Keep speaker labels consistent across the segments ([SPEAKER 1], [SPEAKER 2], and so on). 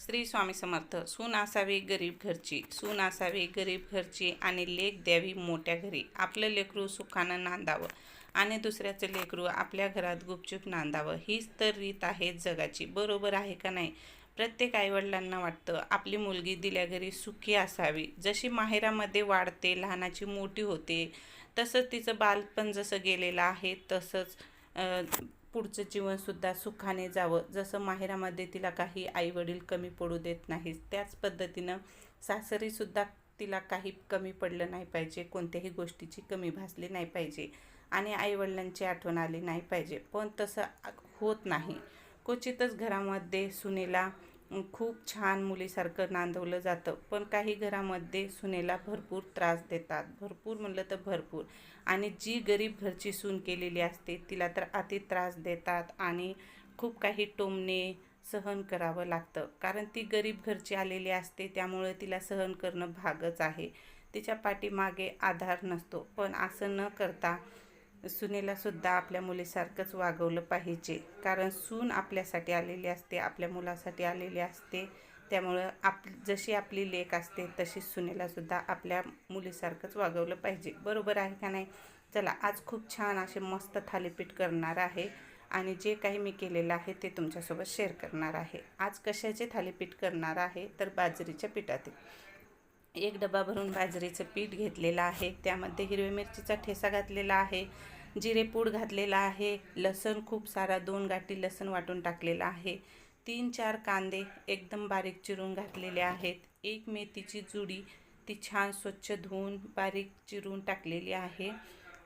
[SPEAKER 1] श्री स्वामी समर्थ सून असावी गरीब घरची सून असावी गरीब घरची आणि लेख द्यावी मोठ्या घरी. आपलं लेकरू सुखानं नांदावं आणि दुसऱ्याचं लेकरू आपल्या घरात गुपचूप नांदावं. हीच तर रीत आहे जगाची. बरोबर आहे का नाही? प्रत्येक आईवडिलांना वाटतं आपली मुलगी दिल्या घरी सुखी असावी. जशी माहेरामध्ये वाढते लहानाची मोठी होते तसंच तिचं बालपण जसं गेलेलं आहे तसंच पुढचं जीवनसुद्धा सुखाने जावं. जसं माहेरामध्ये तिला काही आईवडील कमी पडू देत नाहीत त्याच पद्धतीनं सासरीसुद्धा तिला काही कमी पडलं नाही पाहिजे कोणत्याही गोष्टीची कमी भासली नाही पाहिजे आणि आईवडिलांची आठवण आली नाही पाहिजे. पण तसं होत नाही. क्वचितच घरामध्ये सुनेला खूप छान मुलीसारखं नांदवलं जातं. पण काही घरामध्ये सुनेला भरपूर त्रास देतात. भरपूर म्हणलं तर भरपूर. आणि जी गरीब घरची सून केलेली असते तिला तर अति त्रास देतात आणि खूप काही टोमणे सहन करावं लागतं. कारण ती गरीब घरची आलेली असते त्यामुळे तिला सहन करणं भागच आहे. तिच्या पाठीमागे आधार नसतो. पण असं न करता सुनेला सुद्धा आपल्या मुलीसारखंच वागवलं पाहिजे. कारण सून आपल्यासाठी आलेली असते आपल्या मुलासाठी आलेली असते. त्यामुळं आप जशी आपली लेक असते तशी सुनेला सुद्धा आपल्या मुलीसारखंच वागवलं पाहिजे. बरोबर आहे का नाही? चला आज खूप छान असे मस्त थालीपीठ करणार आहे आणि जे काही मी केलेलं आहे ते तुमच्यासोबत शेअर करणार आहे. आज कशाचे थालीपीठ करणार आहे? तर बाजरीच्या पिठातील. एक डबा भरून बाजरीचं पीठ घेतलेलं आहे. त्यामध्ये हिरव्या मिरचीचा ठेसा घातलेला आहे. जिरेपूड घातलेला आहे. लसण खूप सारा दोन गाठी लसण वाटून टाकलेला आहे. तीन चार कांदे एकदम बारीक चिरून घातलेले आहेत. एक मेथीची जुडी ती छान स्वच्छ धुवून बारीक चिरून टाकलेली आहे.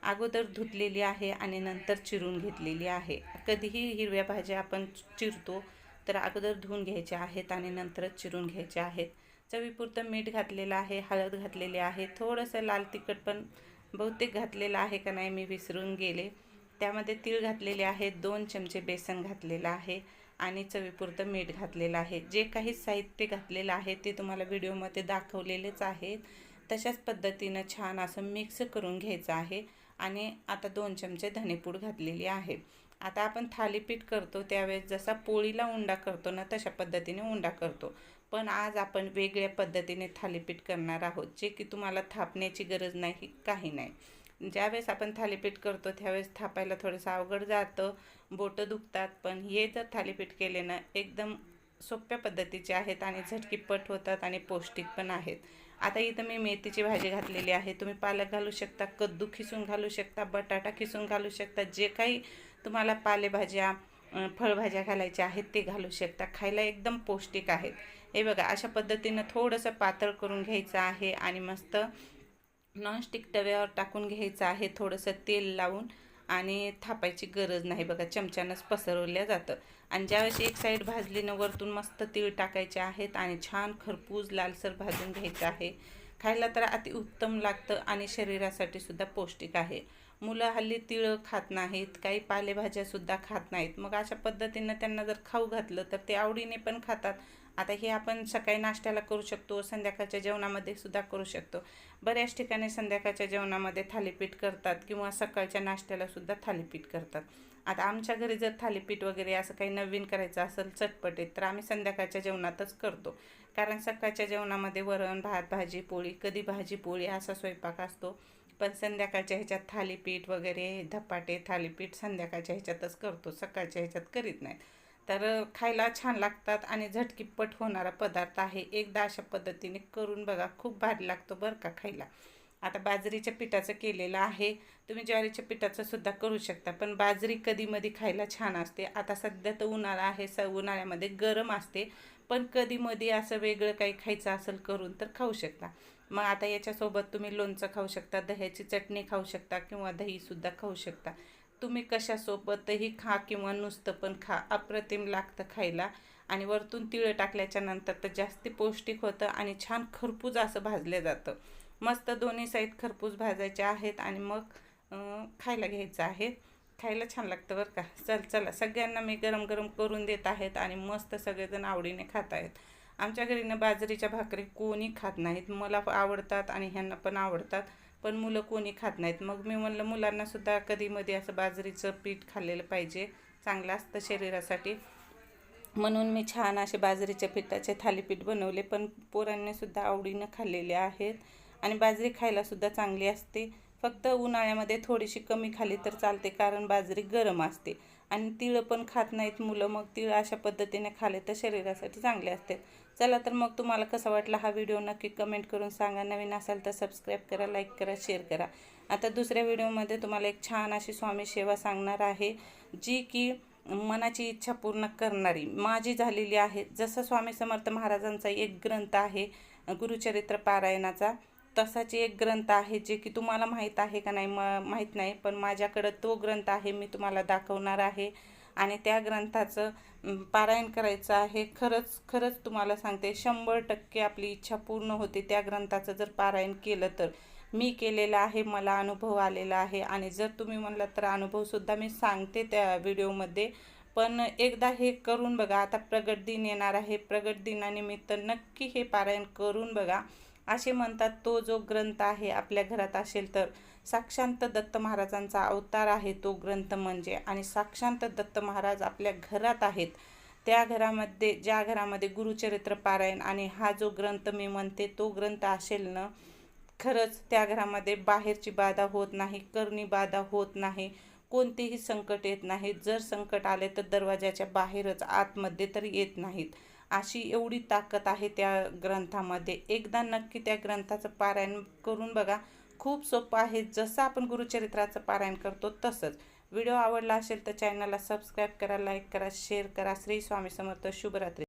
[SPEAKER 1] अगोदर धुतलेली आहे आणि नंतर चिरून घेतलेली आहे. कधीही हिरव्या भाज्या आपण चिरतो तर अगोदर धुवून घ्यायच्या आहेत आणि नंतरच चिरून घ्यायच्या आहेत. चवीपुरतं मीठ घातलेलं आहे हळद घातलेली आहे थोडंसं लाल तिखट पण बहुतेक घातलेलं आहे का नाही मी विसरून गेले. त्यामध्ये तीळ घातलेले आहेत दोन चमचे बेसन घातलेलं आहे आणि चवीपुरतं मीठ घातलेलं आहे. जे काही साहित्य घातलेलं आहे ते तुम्हाला व्हिडिओमध्ये दाखवलेलेच आहेत. तशाच पद्धतीनं छान असं मिक्स करून घ्यायचं आहे आणि आता दोन चमचे धनेपूड घातलेली आहे. आता आपण थालीपीठ करतो त्यावेळेस जसा पोळीला उंडा करतो ना तशा पद्धतीने उंडा करतो. पण आज आपण वेगळ्या पद्धतीने थालीपीठ करणार आहोत जे की तुम्हाला थापण्याची गरज नाही काही नाही. ज्यावेळेस आपण थालीपीठ करतो त्यावेळेस थापायला थोडंसं अवघड जातं बोटं दुखतात पण हे जर थालीपीठ केले ना एकदम सोप्या पद्धतीचे आहेत आणि झटकीपट होतात आणि पौष्टिक पण आहेत. आता इथं मी मेथीची भाजी घातलेली आहे. तुम्ही पालक घालू शकता कद्दू खिसून घालू शकता बटाटा खिसून घालू शकता जे काही तुम्हाला पालेभाज्या फळभाज्या घालायच्या आहेत ते घालू शकता. खायला एकदम पौष्टिक आहेत. हे बघा अशा पद्धतीनं थोडंसं पातळ करून घ्यायचं आहे आणि मस्त नॉनस्टिक तव्यावर टाकून घ्यायचं आहे. थोडंसं तेल लावून आणि थापायची गरज नाही. बघा चमच्यानंच पसरवल्या जातं. आणि ज्यावेळेस एक साईड भाजली ना वरतून मस्त तीळ टाकायचे आहेत आणि छान खरपूज लालसर भाजून घ्यायचं आहे. खायला तर अति उत्तम लागतं आणि शरीरासाठी सुद्धा पौष्टिक आहे. मुलं हल्ली तिळं खात नाहीत काही पालेभाज्यासुद्धा खात नाहीत. मग अशा पद्धतीनं त्यांना जर खाऊ घातलं तर ते आवडीने पण खातात. आता हे आपण सकाळी नाश्त्याला करू शकतो संध्याकाळच्या जेवणामध्ये सुद्धा करू शकतो. बऱ्याच ठिकाणी संध्याकाळच्या जेवणामध्ये थालीपीठ करतात किंवा सकाळच्या नाश्त्याला सुद्धा थालीपीठ करतात. आता आमच्या घरी जर थालीपीठ वगैरे असं काही नवीन करायचं असेल चटपटीत तर आम्ही संध्याकाळच्या जेवणातच करतो. कारण सकाळच्या जेवणामध्ये वरण भात भाजी पोळी कधी भाजी पोळी असा स्वयंपाक असतो. पण संध्याकाळच्या ह्याच्यात थालीपीठ वगैरे धपाटे थालीपीठ संध्याकाळच्या ह्याच्यातच करतो सकाळच्या ह्याच्यात करीत नाहीत. तर खायला छान लागतात आणि झटकीपट होणारा पदार्थ आहे. एकदा अशा पद्धतीने करून बघा खूप भारी लागतो बरं का खायला. आता बाजरीच्या पिठाचं केलेलं आहे. तुम्ही ज्वारीच्या पिठाचं सुद्धा करू शकता पण बाजरी कधीमधी खायला छान असते. आता सध्या तर उन्हाळा आहे स उन्हाळ्यामध्ये गरम असते पण कधीमधी असं वेगळं काही खायचं असेल करून तर खाऊ शकता. मग आता याच्यासोबत तुम्ही लोणचं खाऊ शकता दह्याची चटणी खाऊ शकता किंवा दहीसुद्धा खाऊ शकता. तुम्ही कशासोबतही खा किंवा नुसतं पण खा अप्रतिम लागतं खायला. आणि वरतून तिळं टाकल्याच्या नंतर तर जास्ती पौष्टिक होतं आणि छान खरपूज असं भाजलं जातं. मस्त दोन्ही साईड खरपूज भाजायचे आहेत आणि मग खायला घ्यायचं आहे. खायला छान लागतं बरं का. चल चला. सगळ्यांना मी गरम गरम करून देत आहेत आणि मस्त सगळेजण आवडीने खात आहेत. आमच्या घरीनं बाजरीच्या भाकरी कोणी खात नाहीत. मला आवडतात आणि ह्यांना पण आवडतात. पण मुलं कोणी खात नाहीत. मग मी म्हणलं मुलांनासुद्धा कधीमध्ये असं बाजरीचं पीठ खाल्लेलं पाहिजे. चांगलं असतं शरीरासाठी. म्हणून मी छान असे बाजरीच्या पिठाचे थालीपीठ बनवले पण पोरांनीसुद्धा आवडीनं खाल्लेले आहेत. आणि बाजरी खायलासुद्धा चांगली असते. फक्त उन्हाळ्यामध्ये थोडीशी कमी खाली तर चालते कारण बाजरी गरम असते. आणि तिळं पण खात नाहीत मुलं मग तिळं अशा पद्धतीने खाले तर शरीरासाठी चांगले असते. चला तर मग तुम्हाला कसा वाटला हा व्हिडिओ नक्की कमेंट करून सांगा. नवीन असाल तर सबस्क्राईब करा लाईक करा शेअर करा. आता दुसऱ्या व्हिडिओमध्ये तुम्हाला एक छान अशी स्वामी सेवा सांगणार आहे जी की मनाची इच्छा पूर्ण करणारी माझी झालेली आहे. जसं स्वामी समर्थ महाराजांचा एक ग्रंथ आहे गुरुचरित्र पारायणाचा तसाची एक ग्रंथ आहे जे की तुम्हाला माहीत आहे का नाही? म माहीत नाही पण माझ्याकडं तो ग्रंथ आहे मी तुम्हाला दाखवणार आहे. आणि त्या ग्रंथाचं पारायण करायचं आहे. खरंच खरंच तुम्हाला सांगते शंभर टक्के आपली इच्छा पूर्ण होते त्या ग्रंथाचं जर पारायण केलं तर. मी केलेलं आहे मला अनुभव आलेला आहे. आणि जर तुम्ही म्हणलात तर अनुभवसुद्धा मी सांगते त्या व्हिडिओमध्ये. पण एकदा हे करून बघा आता प्रगट दिन येणार आहे. प्रगट दिनानिमित्त नक्की हे पारायण करून बघा. असे म्हणतात तो जो ग्रंथ आहे आपल्या घरात असेल तर. साक्षांत दत्त महाराजांचा अवतार आहे तो ग्रंथ म्हणजे. आणि साक्षांत दत्त महाराज आपल्या घरात आहेत. त्या घरामध्ये ज्या घरामध्ये गुरुचरित्र पारायण आणि हा जो ग्रंथ मी म्हणते तो ग्रंथ असेल ना खरंच त्या घरामध्ये बाहेरची बाधा होत नाही करणी बाधा होत नाही कोणतेही संकट येत नाही. जर संकट आले तर दरवाजाच्या बाहेरच आतमध्ये तर येत नाहीत. अशी एवढी ताकद आहे त्या ग्रंथामध्ये. एकदा नक्की त्या ग्रंथाचं पारायण करून बघा. खूप सोपं आहे. जसं आपण गुरुचरित्राचं पारायण करतो तसंच. व्हिडिओ आवडला असेल तर चॅनलला सबस्क्राईब करा लाईक करा शेअर करा. श्री स्वामी समर्थ. शुभरात्री.